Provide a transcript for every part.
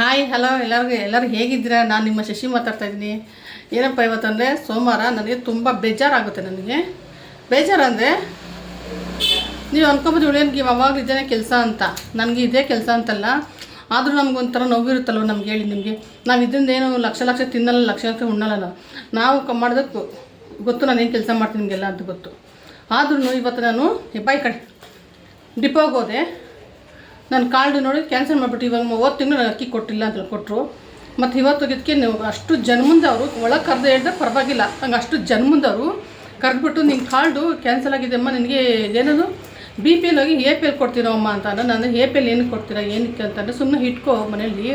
Hi hello ಎಲ್ಲರಿಗೂ ಎಲ್ಲರೂ ಹೇಗಿದ್ದೀರಾ? ನಾನು ನಿಮ್ಮ ಶಶಿ ಮಾತಾಡ್ತಾ ಇದ್ದೀನಿ. ಏನಪ್ಪ ಇವತ್ತಂದರೆ ಸೋಮವಾರ, ನನಗೆ ತುಂಬ ಬೇಜಾರಾಗುತ್ತೆ ನನಗೆ. ಬೇಜಾರಂದರೆ ನೀವು ಅನ್ಕೊಬೋದು ಇವಳೇನಿಗೆ ಯಾವಾಗಲೂ ಇದೇನೆ ಕೆಲಸ ಅಂತ. ನನಗೆ ಇದೇ ಕೆಲಸ ಅಂತಲ್ಲ. ಆದರೂ ನಮಗೊಂಥರ ನೋವಿರುತ್ತಲ್ವ ನಮ್ಗೆ ಹೇಳಿ ನಿಮಗೆ. ನಾವು ಇದರಿಂದ ಏನು ಲಕ್ಷ ಲಕ್ಷ ತಿನ್ನಲ್ಲ, ಲಕ್ಷ ಲಕ್ಷ ಉಣ್ಣಲ್ಲ. ನಾವು ಮಾಡೋದಕ್ಕೆ ಗೊತ್ತು, ನಾನು ಏನು ಕೆಲಸ ಮಾಡ್ತೀನಿ ನಿಮಗೆಲ್ಲ ಅಂತ ಗೊತ್ತು. ಆದ್ರೂ ಇವತ್ತು ನಾನು ಹೆಬ್ಬಾಯಿ ಬಾಯ್ ಕಡೆ ಡಿಪೋಗೆ ಹೋದೆ. ನನ್ನ ಕಾರ್ಡ್ ನೋಡಿ ಕ್ಯಾನ್ಸಲ್ ಮಾಡಿಬಿಟ್ಟು ಇವಾಗ ಮೂವತ್ತು ತಿಂಗಳು ನಾನು ಅಕ್ಕಿ ಕೊಟ್ಟಿಲ್ಲ ಅಂತ ಕೊಟ್ಟರು ಮತ್ತು ಇವತ್ತು ಇದಕ್ಕೆ ನೀವು ಅಷ್ಟು ಜನ್ಮಂದವರು ಒಳಗೆ ಕರೆದು ಹೇಳಿದ್ರೆ ಪರವಾಗಿಲ್ಲ. ಹಂಗೆ ಅಷ್ಟು ಜನ್ಮಂದವರು ಕರೆದ್ಬಿಟ್ಟು ನಿನ್ನ ಕಾರ್ಡು ಕ್ಯಾನ್ಸಲ್ ಆಗಿದೆ ಅಮ್ಮ ನಿನಗೆ ಏನದು ಬಿ ಪಿ ಎಲ್ ಹೋಗಿ ಎ ಪಿ ಎಲ್ ಕೊಡ್ತೀರೋ ಅಮ್ಮ ಅಂತ ಅಂದ್ರೆ ನಾನು ಎ ಪಿ ಎಲ್ ಏನಕ್ಕೆ ಕೊಡ್ತೀರಾ, ಏನಕ್ಕೆ ಅಂತಂದರೆ ಸುಮ್ಮನೆ ಇಟ್ಕೋ ಮನೇಲಿ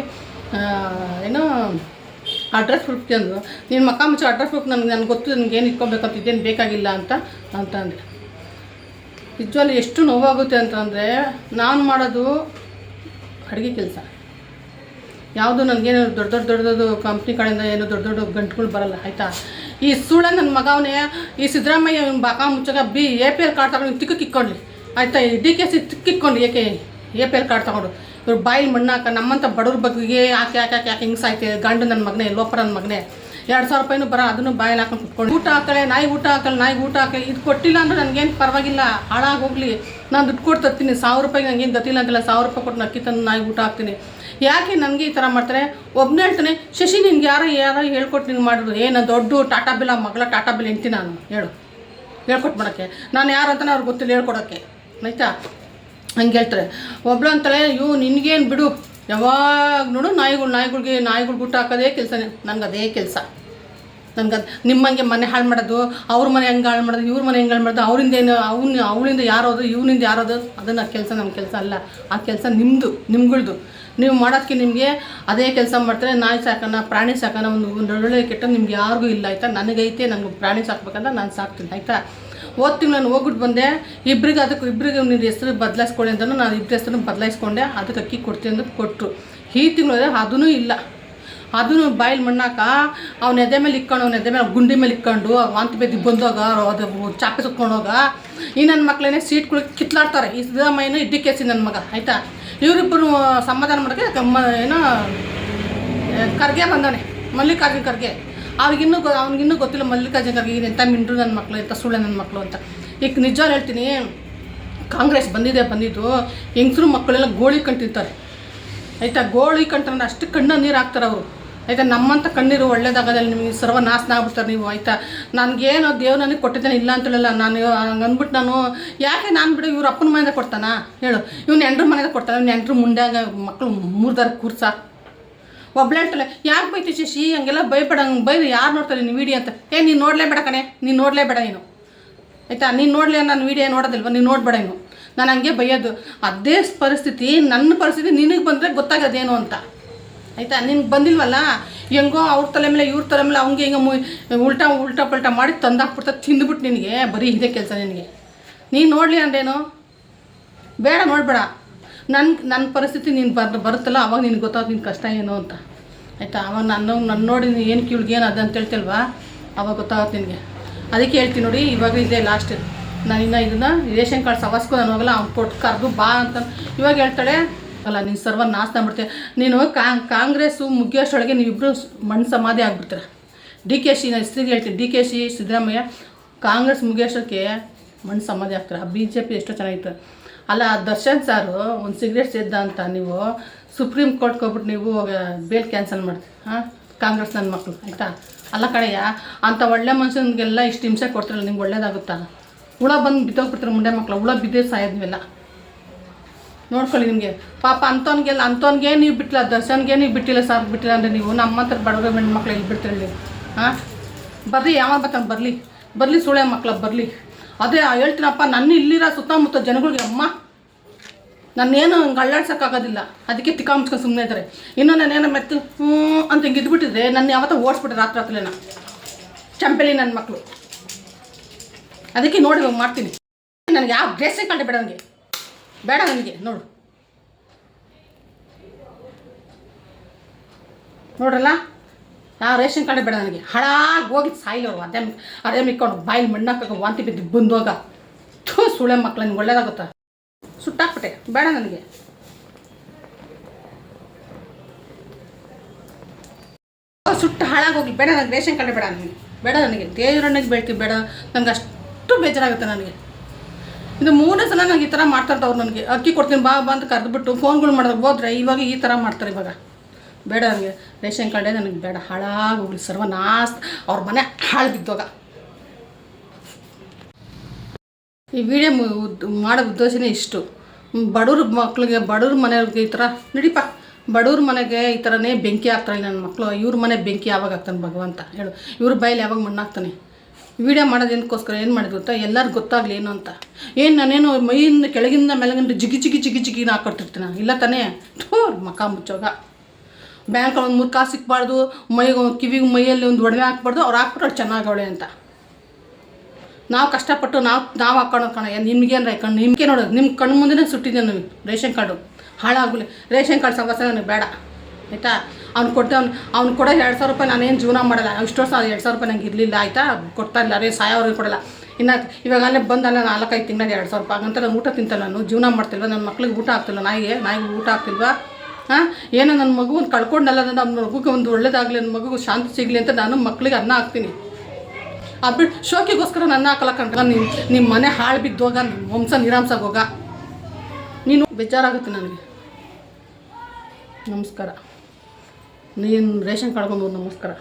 ಏನೋ ಅಡ್ರೆಸ್ ಪ್ರೂಫ್ ಅಂದರು ನಿನ್ನ ಮಕ್ಕ ಮುಚ್ಚ ಅಡ್ರೆಸ್ ಪ್ರೂಫ್ ನನಗೆ ನನಗೆ ಗೊತ್ತು, ನನಗೆ ಏನು ಇಟ್ಕೊಬೇಕಂತ ಇದೇನು ಬೇಕಾಗಿಲ್ಲ ಅಂತ ಅಂತ ಅಂದೆ. ನಿಜವಾಗ್ಲೂ ಎಷ್ಟು ನೋವಾಗುತ್ತೆ ಅಂತಂದರೆ ನಾನು ಮಾಡೋದು ಅಡುಗೆ ಕೆಲಸ. ಯಾವುದು ನನಗೇನು ದೊಡ್ಡ ದೊಡ್ಡ ದೊಡ್ಡದು ಕಂಪ್ನಿ ಕಡೆಯಿಂದ ಏನು ದೊಡ್ಡ ದೊಡ್ಡ ಗಂಟುಗಳು ಬರಲ್ಲ, ಆಯಿತಾ? ಈ ಸುಳ್ಳ ನನ್ನ ಮಗವನೇ, ಈ ಸಿದ್ದರಾಮಯ್ಯ ಬಾಕ ಮುಚ್ಚಾಗ B A P L card ತಗೊಂಡು ತಿಕ್ಕಕ್ಕೆ ಇಕ್ಕೊಂಡ್ಲಿ. ಆಯಿತಾ? ಡಿ ಕೆ ಸಿ ತಿಕ್ಕಿಕ್ಕೊಂಡು ಏಕೆ? ಎ ಪಿ ಎಲ್ ಕಾರ್ಡ್ ತಗೊಂಡು. ಇವ್ರು ಬಾಯಿಲಿ ಮಣ್ಣಾಕ ನಮ್ಮಂಥ ಬಡವ್ರ ಬಗ್ಗೆ ಯಾಕೆ ಯಾಕೆ ಯಾಕೆ ಯಾಕೆ ಹಿಂಗೆ ಸಾಯ್ತೆ ಗಂಡು ನನ್ನ ಮಗನೇ ಲೋಪರ ನನ್ನ ಮಗನೇ. ಎರಡು ಸಾವಿರ ರೂಪಾಯಿನೂ ಬರ, ಅದನ್ನು ಬಾಯಲ್ಲಿ ಹಾಕೊಂಡು ಕುತ್ಕೊಂಡು. ಊಟ ಹಾಕಳೆ ನಾಯಿ ಊಟ ಹಾಕಲ್ಲ ನಾಯಿ ಊಟ ಹಾಕಲಿ, ಇದು ಕೊಟ್ಟಿಲ್ಲ ಅಂದ್ರೆ ನನಗೇನು ಪರವಾಗಿಲ್ಲ, ಹಾಳಾಗಿ ಹೋಗಲಿ. ನಾನು ದುಡ್ಡು ಕೊಟ್ಟು ತರ್ತೀನಿ, ಸಾವಿರ ರೂಪಾಯಿಗೆ ನನಗೇನು ಗತಿಲ್ಲ ಅಂತಿಲ್ಲ ಸಾವಿರ ರೂಪಾಯಿ ಕೊಟ್ಟು ನಕ್ಕಿ ತಂದು ನಾಯಿಗೆ ಊಟ ಹಾಕ್ತೀನಿ. ಯಾಕೆ ನನಗೆ ಈ ಥರ ಮಾಡ್ತಾರೆ? ಒಬ್ಬನೇ ಹೇಳ್ತಾನೆ, ಶಶಿ, ನಿನ್ಗೆ ಯಾರೋ ಯಾರೋ ಹೇಳ್ಕೊಟ್ಟು ನಿಂಗೆ ಮಾಡಿದ್ರು. ಏನು ದೊಡ್ಡ ಟಾಟಾ ಬಿಲ್, ಆ ಮಗಳ ಟಾಟಾ ಬಿಲ್ ಹೆಂಡ್ತಿ ನಾನು. ಹೇಳು. ಹೇಳ್ಕೊಟ್ಟು ಮಾಡೋಕ್ಕೆ. ನಾನು ಯಾರು ಅಂತ ಅವ್ರಿಗೆ ಗೊತ್ತಿಲ್ಲ, ಹೇಳ್ಕೊಡೋಕ್ಕೆ. ಆಯ್ತಾ? ಹಂಗೆ ಹೇಳ್ತಾರೆ. ಒಬ್ಳು ಅಂತಾಳೆ ಇವು ನಿನಗೇನು ಬಿಡು. ಯಾವಾಗ ನೋಡು ನಾಯಿಗಳು, ನಾಯಿಗಳಿಗೆ ನಾಯಿಗಳು ಊಟ ಹಾಕೋದೇ ಕೆಲಸನೇ. ನನಗೆ ಅದೇ ಕೆಲಸ. ನನ್ಗೆ ನಿಮ್ಮಂಗೆ ಮನೆ ಹಾಳು ಮಾಡೋದು, ಅವ್ರ ಮನೆ ಹೆಂಗೆ ಹಾಳು ಮಾಡೋದು, ಇವ್ರ ಮನೆ ಹೆಂಗೆ ಹಾಳು ಮಾಡೋದು, ಅವರಿಂದ ಏನು, ಅವ್ನ, ಅವಳಿಂದ ಯಾರೋದು ಇವನಿಂದ ಯಾರೋದು ಅದನ್ನು ಕೆಲಸ ನಮ್ಮ ಕೆಲಸ ಅಲ್ಲ. ಆ ಕೆಲಸ ನಿಮ್ಮದು ನಿಮ್ಗಳ್ದು. ನೀವು ಮಾಡೋದಕ್ಕೆ ನಿಮಗೆ ಅದೇ ಕೆಲಸ ಮಾಡ್ತಾರೆ, ನಾಯಿ ಸಾಕೋಣ ಪ್ರಾಣಿ ಸಾಕೋಣ ಒಂದು ಒಂದು ಒಳ್ಳೆ ಕೆಟ್ಟ ನಿಮ್ಗೆ ಯಾರಿಗೂ ಇಲ್ಲ, ಆಯಿತಾ? ನನಗೈತೆ ನನಗೆ ಪ್ರಾಣಿ ಸಾಕ್ಬೇಕಂತ ನಾನು ಸಾಕ್ತೀನಿ, ಆಯಿತಾ? ತಿಂಗಳು ನಾನು ಹೋಗ್ಬಿಟ್ಟು ಬಂದೆ ಇಬ್ಬರಿಗೆ ಅದಕ್ಕೆ ಇಬ್ಬರಿಗೆ ನಿನ್ನ ಹೆಸರು ಬದಲಾಯಿಸ್ಕೊಳ್ಳಿ ಅಂತ ನಾನು ಇಬ್ಬರ ಹೆಸರು ಬದಲಾಯಿಸ್ಕೊಂಡೆ, ಅದಕ್ಕೆ ಅಕ್ಕಿ ಕೊಡ್ತೀನಿ ಅಂತ ಕೊಟ್ಟರು ಈ ತಿಂಗಳು ಅದೂ ಇಲ್ಲ. ಅದನ್ನು ಬಾಯಲ್ಲಿ ಮಣ್ಣಾಕ ಅವ್ನ ಎದೆ ಮೇಲೆ ಇಕ್ಕೊಂಡು, ಅವ್ನ ಎದೆ ಮೇಲೆ ಗುಂಡಿ ಮೇಲೆ ಇಕ್ಕೊಂಡು ವಾಂತಿ ಬೇದಿ ಬಂದೋಗ ಅದು ಚಾಪೆ ಸುತ್ಕೊಂಡೋಗ ಈ ನನ್ನ ಮಕ್ಕಳೇನೆ ಸೀಟ್ಗಳು ಕಿತ್ಲಾಡ್ತಾರೆ. ಈ ಸಿದ್ದರಾಮಯ್ಯನ ಇಡ್ಡಿ ಕೇಸಿ ನನ್ನ ಮಗ, ಆಯಿತಾ? ಇವರಿಬ್ಬರು ಸಮಾಧಾನ ಮಾಡೋಕ್ಕೆ ಏನೋ ಕರ್ಗೆ ಬಂದವನೆ, ಮಲ್ಲಿಕಾರ್ಜುನ ಕರ್ಗೆ ಅವ್ರಿಗಿನ್ನೂ ಗೊ ಅವ್ನಿಗಿನ್ನೂ ಗೊತ್ತಿಲ್ಲ ಮಲ್ಲಿಕಾರ್ಜುನ ಖರ್ಗೆ ಇದು ಎಂಥ ಮಿಂಡ್ರು ನನ್ನ ಮಕ್ಕಳು ಎಂಥ ಸುಳ್ಳೆ ನನ್ನ ಮಕ್ಕಳು ಅಂತ. ಈಗ ನಿಜ ಹೇಳ್ತೀನಿ, ಕಾಂಗ್ರೆಸ್ ಬಂದಿದೆ, ಬಂದಿದ್ದು, ಹೆಂಗಸರು ಮಕ್ಕಳೆಲ್ಲ ಗೋಳಿ ಕಂಟಿರ್ತಾರೆ. ಆಯಿತಾ? ಗೋಳಿ ಕಂಡ್ರೆ ಅಷ್ಟು ಕಣ್ಣ ನೀರು ಹಾಕ್ತಾರೆ ಅವರು. ಆಯಿತಾ ನಮ್ಮಂಥ ಕಣ್ಣೀರು ಒಳ್ಳೇದಾಗೋದಿಲ್ಲ ನಿಮಗೆ ಸರ್ವನಾಶನ ಆಗ್ಬಿಡ್ತಾರೆ ನೀವು, ಆಯಿತಾ? ನನಗೇನೋ ದೇವ್ರು ನನಗೆ ಕೊಟ್ಟಿದ್ದಾನೆ ಇಲ್ಲ ಅಂತ ಹೇಳಲ್ಲ ನಾನು ಅಂದ್ಬಿಟ್ಟು ನಾನು, ಯಾಕೆ ನಾನು ಬಿಡು, ಇವ್ರ ಅಪ್ಪನ ಮನೆಯಿಂದ ಕೊಡ್ತಾನಾ? ಹೇಳು. ಇವ್ನು ಎಂಟ್ರ ಮನೆಯಿಂದ ಕೊಡ್ತಾನೆ, ಇವ್ನು ಎಂಟ್ರ ಮುಂಡ್ಯಾಗ ಮಕ್ಕಳು ಮೂರ್ದಾರ ಕೂರ್ಸ. ಒಬ್ಳೆ ಹೇಳ್ತಾಳೆ ಯಾಕೆ ಬೈತಿ ಶಶಿ? ಹಂಗೆಲ್ಲ ಭಯಪಡ, ಹಂಗೆ ಬೈದು ಯಾರು ನೋಡ್ತಾರೆ ನೀನು ವಿಡಿಯೋ ಅಂತ? ಏ, ನೀನು ನೋಡಲೇಬೇಡ ಕಣೆ, ನೀನು ನೋಡಲೇಬೇಡ ನೀನು. ಆಯಿತಾ? ನೀನು ನೋಡಲಿ ನಾನು ವಿಡಿಯೋ ನೋಡೋದಿಲ್ವ? ನೀನು ನೋಡಬೇಡ ನೀನು. ನಾನು ಹಂಗೆ ಬೈಯೋದು. ಅದೇ ಪರಿಸ್ಥಿತಿ ನನ್ನ ಪರಿಸ್ಥಿತಿ ನಿನಗೆ ಬಂದರೆ ಗೊತ್ತಾಗೋದೇನು ಅಂತ. ಆಯಿತಾ? ನಿನ್ಗೆ ಬಂದಿಲ್ವಲ್ಲ? ಹೆಂಗೋ ಅವ್ರ ತಲೆ ಮೇಲೆ, ಇವ್ರ ತಲೆ ಮೇಲೆ ಅವ್ನಿಗೆ ಹಿಂಗೆ ಉಲ್ಟಾ ಉಲ್ಟಾ ಪಲ್ಟಾ ಮಾಡಿ ತಂದಾಕ್ಬಿಡ್ತಾ ತಿಂದುಬಿಟ್ಟು ನಿನಗೆ, ಬರೀ ಇದೇ ಕೆಲಸ ನಿನಗೆ. ನೀನು ನೋಡಲಿ ಅಂದ್ರೇನು? ಬೇಡ, ನೋಡಬೇಡ. ನನ್ನ ನನ್ನ ಪರಿಸ್ಥಿತಿ ನೀನು ಬರ್, ಬರುತ್ತಲ್ಲ, ಅವಾಗ ನಿನ್ಗೆ ಗೊತ್ತಾಗ ನಿನ್ನ ಕಷ್ಟ ಏನು ಅಂತ. ಆಯ್ತಾ? ಅವಾಗ ನನ್ನ ನನ್ನ ನೋಡಿ ನೀನು ಏನು ಕಿವ್ಳಿಗೆ ಏನು ಅದು ಅಂತ ಹೇಳ್ತಿಲ್ವಾ ಅವಾಗ ಗೊತ್ತಾಗುತ್ತೆ ನಿನಗೆ. ಅದಕ್ಕೆ ಹೇಳ್ತೀನಿ ನೋಡಿ, ಇವಾಗ ಇದೆ ಲಾಸ್ಟ್ ನಾನು ಇನ್ನೂ ಇದನ್ನು ರೇಷನ್ ಕಾರ್ಡ್ ಸವಾಸ್ಕೊ, ನಾನು ಹೋಗಲ್ಲ, ಅವ್ನು ಕೊಟ್ಟು ಕರೆದು ಬಾ ಅಂತ. ಇವಾಗ ಹೇಳ್ತಾಳೆ ಅಲ್ಲ ನೀನು ಸರ್ವ ನಾಶ ಮಾಡ್ತೀಯ. ನೀನು ಕಾಂಗ್ರೆಸ್ಸು ಮುಗಿಯೋಷ್ಟೊಳಗೆ ನೀವಿಬ್ಬರು ಮಣ್ಣು ಸಮಾಧಿ ಆಗ್ಬಿಡ್ತೀರ ಡಿ ಕೆ ಶಿ ನಾನು ಹೆಸ್ರಿಗೆ ಹೇಳ್ತೀನಿ. ಡಿ ಕೆ ಶಿ ಸಿದ್ದರಾಮಯ್ಯ, ಕಾಂಗ್ರೆಸ್ ಮುಗಿಯೋಷ್ಟಕ್ಕೆ ಮಣ್ಣು ಸಮಾಧಿ ಆಗ್ತಾರೆ. ಬಿ ಜೆ ಪಿ ಎಷ್ಟೋ ಚೆನ್ನಾಗಿತ್ತು. ಅಲ್ಲ ದರ್ಶನ್ ಸಾರು ಒಂದು ಸಿಗರೇಟ್ ಸೇದ್ದ ಅಂತ ನೀವು ಸುಪ್ರೀಂ ಕೋರ್ಟ್ಗೆ ಹೋಗ್ಬಿಟ್ಟು ನೀವು ಬೇಲ್ ಕ್ಯಾನ್ಸಲ್ ಮಾಡ್ತೀವಿ ಹಾಂ? ಕಾಂಗ್ರೆಸ್ ನನ್ನ ಮಕ್ಕಳು ಆಯಿತಾ? ಅಲ್ಲ ಕಡೆಯ ಅಂಥ ಒಳ್ಳೆ ಮನುಷ್ಯನಿಗೆಲ್ಲ ಇಷ್ಟು ಹಿಂಸೆ ಕೊಡ್ತಾರಲ್ಲ ನಿಮ್ಗೆ ಒಳ್ಳೇದಾಗುತ್ತಾ? ಹುಳ ಬಂದು ಬಿದ್ದೋಗ್ಬಿಡ್ತಾರೆ ಮುಂಡೆ ಮಕ್ಕಳು ಹುಳ ಬಿದ್ದೇ ಸಾಯೋದ್ವೆಲ್ಲ ನೋಡ್ಕೊಳ್ಳಿ ನಿಮಗೆ. ಪಾಪ ಅಂಥವ್ನಿಗೆಲ್ಲ ಅಂಥವ್ನಿಗೆ ನೀವು ಬಿಟ್ಟಿಲ್ಲ ದರ್ಶನ್ಗೆ ನೀವು ಬಿಟ್ಟಿಲ್ಲ ಸರ್, ಬಿಟ್ಟಿಲ್ಲ ಅಂದರೆ ನೀವು ನಮ್ಮ ಹತ್ರ ಬಡವ್ರ ಹೆಣ್ಣು ಮಕ್ಳು ಎಲ್ಲಿ ಬಿಡ್ತೀರಿ ನೀವು ಹಾಂ ಬರ್ರಿ ಯಾವಾಗ ಬರ್ತಾನೆ ಬರಲಿ. ಬರಲಿ ಸುಳೆ ಮಕ್ಳು, ಬರಲಿ. ಅದೇ ಹೇಳ್ತೀನಪ್ಪ, ನನ್ನ ಇಲ್ಲಿರೋ ಸುತ್ತಮುತ್ತ ಜನಗಳಿಗೆ ಅಮ್ಮ ನಾನೇನು ಹಂಗೆ ಅಳ್ಳಾಡ್ಸೋಕ್ಕಾಗೋದಿಲ್ಲ. ಅದಕ್ಕೆ ತಿಕ್ಕ ಸುಮ್ಮನೆ ಇದ್ದಾರೆ. ಇನ್ನೂ ನಾನೇನೋ ಮೆತ್ತು, ಹ್ಞೂ ಅಂತ ಹಿಂಗೆ ಇದ್ಬಿಟ್ಟಿದ್ರೆ ನನ್ನ ಯಾವತ್ತೂ ಓಡಿಸ್ಬಿಟ್ರೆ ರಾತ್ರಿ ರಾತ್ರಿನ ಚಂಪೆಲಿ ನನ್ನ ಮಕ್ಕಳು ಅದಕ್ಕೆ ನೋಡಿ ಮಾಡ್ತೀನಿ. ನನಗೆ ಯಾವ ಡ್ರೆಸ್ಸೇ ಕಂಡು ಬೇಡ ನನಗೆ ಬೇಡ ನನಗೆ, ನೋಡು. ನೋಡ್ರಲ್ಲ? ಆ ರೇಷನ್ ಕಾರ್ಡ್ ಬೇಡ ನನಗೆ. ಹಳಾಗಿ ಹೋಗಿ ಸಾಯಿಲವರು ಅದೇ ಅದೇ ಮಿಕ್ಕೊಂಡು ಬಾಯಿಲಿ ಮಣ್ಣಾಕ ವಾಂತಿ ಬಿದ್ದು ಬಂದೋಗ. ಸುಳೆ ಮಕ್ಳು ನಿಮ್ಗೆ ಒಳ್ಳೇದಾಗುತ್ತಾ? ಸುಟ್ಟಾಕ್ಬಿಟ್ಟೆ. ಬೇಡ ನನಗೆ. ಸುಟ್ಟು ಹೋಗಿ ಬೇಡ ನನಗೆ, ರೇಷನ್ ಕಾರ್ಡ್ ಬೇಡ ನನಗೆ. ಬೇಡ ನನಗೆ. ದೇವರಣ್ಣಗೆ ಬೆಳ್ತೀವಿ ಬೇಡ. ನನಗೆ ಅಷ್ಟು ಬೇಜಾರಾಗುತ್ತೆ ನನಗೆ. ಇದು ಮೂರನೇ ಸಲ ನನಗೆ ಈ ಥರ ಮಾಡ್ತಾರೆ ಅವ್ರು ನನಗೆ. ಅಕ್ಕಿ ಕೊಡ್ತೀನಿ, ಬಾ, ಬಂದು ಕರೆದ್ಬಿಟ್ಟು ಫೋನ್ಗಳು ಮಾಡಿದ್ರೆ ಹೋದ್ರೆ ಇವಾಗ ಈ ಥರ ಮಾಡ್ತಾರೆ ಇವಾಗ. ಬೇಡ ನನಗೆ ರೇಷನ್ ಕಾರ್ಡೇ ನನಗೆ ಬೇಡ. ಹಾಳಾಗೋಗ್ಲಿ ಸರ್ವನಾಶ ಅವ್ರ ಮನೆ ಹಾಳು ಈ ವಿಡಿಯೋ ಮಾಡೋ ಉದ್ದೇಶನೇ ಇಷ್ಟು. ಬಡವ್ರ ಮಕ್ಳಿಗೆ, ಬಡವ್ರ ಮನೆಯವ್ರಿಗೆ ಈ ಥರ ನಡೀಪ. ಬಡವ್ರ ಮನೆಗೆ ಈ ಥರನೇ ಬೆಂಕಿ ಹಾಕ್ತಾರೆ ನನ್ನ ಮಕ್ಕಳು ಇವ್ರ ಮನೆ ಬೆಂಕಿ ಯಾವಾಗ ಹಾಕ್ತಾನೆ ಭಗವಂತ? ಹೇಳು. ಇವ್ರ ಬೈಲಿ ಯಾವಾಗ ಮಣ್ಣಾಗ್ತಾನೆ? ವಿಡಿಯೋ ಮಾಡೋದಕ್ಕೋಸ್ಕರ ಏನು ಮಾಡಿದ್ರು ಗೊತ್ತಾ? ಎಲ್ಲರೂ ಗೊತ್ತಾಗಲಿ ಏನು ಅಂತ. ಏನು ನಾನೇನು ಮೈಯಿಂದ ಕೆಳಗಿಂದ ಮೇಲಗಿಂದ ಜಿಗಿ ಜಿಗಿ ಜಿಗಿ ಜಿಗಿ ಹಾಕೊಡ್ತಿರ್ತೀನ ಇಲ್ಲ ತಾನೇ? ಥೂ, ಮಕ ಮುಚ್ಚೋಗ. ಬ್ಯಾಂಕಲ್ಲಿ ಒಂದು ಮೂರು ಕಾಸು ಸಿಕ್ಬಾರ್ದು, ಮೈಗೆ ಕಿವಿಗೆ ಮೈಯಲ್ಲಿ ಒಂದು ಒಡವೆ ಹಾಕ್ಬಾರ್ದು, ಅವ್ರು ಹಾಕ್ಬಿಟ್ಟು ಚೆನ್ನಾಗವಳೆ ಅಂತ. ನಾವು ಕಷ್ಟಪಟ್ಟು ನಾವು ನಾವು ಹಾಕೊಂಡು ಕಣ. ನಿಮ್ಗೇನು ಕಣ್ಣು ನಿಮಗೆ ನೋಡೋದು ನಿಮ್ಮ ಕಣ್ಣು ಮುಂದೆ ಸುಟ್ಟಿದ್ದೆ ನಾವು ರೇಷನ್ ಕಾರ್ಡು. ಹಾಳಾಗಲಿ ರೇಷನ್ ಕಾರ್ಡ್ ನನಗೆ ಬೇಡ. ಆಯಿತಾ? ಅವ್ನು ಕೊಟ್ಟು ಅವ್ನು ಅವ್ನು ಕೊಡೋ ಎರಡು ಸಾವಿರ ರೂಪಾಯಿ ನಾನೇನು ಜೀವನ ಮಾಡಲ್ಲ. ಇಷ್ಟು ವರ್ಷ ಎರಡು ಸಾವಿರ ರೂಪಾಯಿ ನಂಗೆ ಇರಲಿಲ್ಲ, ಆಯಿತಾ? ಕೊಡ್ತಾ ಇಲ್ಲ ರೀ ಸಾಯೋವ್ರಿಗೆ ಕೊಡಲ್ಲ. ಇನ್ನು ಇವಾಗ ಅಲ್ಲೇ ಬಂದಲ್ಲ ನಾಲ್ಕೈದು ತಿಂಗಳಲ್ಲಿ ಎರಡು ಸಾವಿರ ರೂಪಾಯಿ. ಹಾಗಂತ ನಾನು ಊಟ ತಿಂತಲ್ಲ ನಾನು, ಜೀವನ ಮಾಡ್ತಿಲ್ವ? ನನ್ನ ಮಕ್ಳಿಗೆ ಊಟ ಆಗ್ತಿಲ್ಲ, ನಾಯಿಗೆ ನಾಯಿಗೆ ಊಟ ಆಗ್ತಿಲ್ವಾ? ಹಾಂ? ಏನೋ ನನ್ನ ಮಗು ಒಂದು ಕಳ್ಕೊಂಡಲ್ಲ ನಮ್ಮ ಮಗುಗೆ ಒಂದು ಒಳ್ಳೇದಾಗಲಿ ನನ್ನ ಮಗುಗೆ ಶಾಂತಿ ಸಿಗಲಿ ಅಂತ ನಾನು ಮಕ್ಳಿಗೆ ಅನ್ನ ಹಾಕ್ತೀನಿ. ಅದ್ಬಿಟ್ಟು ಶೋಕಿಗೋಸ್ಕರ ನನ್ನ ಹಾಕಲ್ಲ ನಿಮ್ಮ ನಿಮ್ಮ ಮನೆ ಹಾಳು ಬಿದ್ದೋಗ ನಿಮ್ಮ ವಂಶ ನಿರಾಂಸಾಗೋಗ ನೀನು ಬೇಜಾರಾಗುತ್ತೆ ನನಗೆ. ನಮಸ್ಕಾರ. ನೀನು ರೇಷನ್ ಕಳ್ಕೊಂಡು ನಮಸ್ಕಾರ.